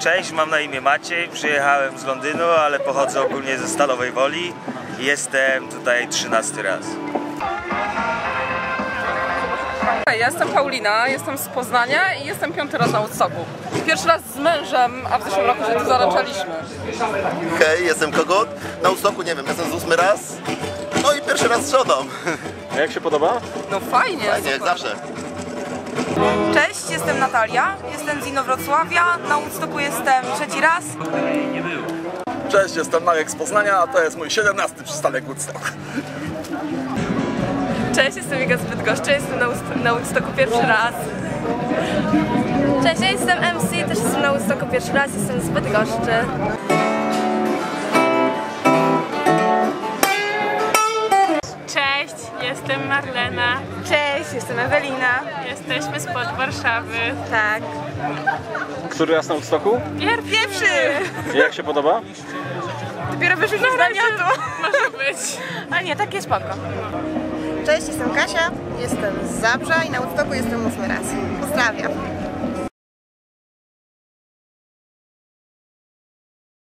Cześć, mam na imię Maciej, przyjechałem z Londynu, ale pochodzę ogólnie ze Stalowej Woli. Jestem tutaj 13 raz. Hej, ja jestem Paulina, jestem z Poznania i jestem piąty raz na Woodstocku. Pierwszy raz z mężem, a w zeszłym roku się tu zaręczaliśmy. Hej, jestem Kogut. Na Ustoku, nie wiem, jestem z ósmy raz. No i pierwszy raz z żoną. A jak się podoba? No fajnie, Fajnie, jak zawsze. Jestem Natalia, jestem z Inowrocławia, na Woodstocku jestem trzeci raz. Cześć, jestem Marek z Poznania, a to jest mój 17 przystanek Woodstock. Cześć, jestem Iga z Bydgoszczy, jestem na Woodstocku pierwszy raz. Cześć, ja jestem MC, też jestem na Woodstocku pierwszy raz, jestem z Bydgoszczy. Jestem Marlena. Cześć, jestem Ewelina. Jesteśmy spod Warszawy. Tak. Który raz na Woodstocku? Pierwszy! I jak się podoba? Dopiero wyszliśmy z namiotu. Może być. Ale nie, takie spoko. Cześć, jestem Kasia, jestem z Zabrza i na Woodstocku jestem ósmy raz. Pozdrawiam.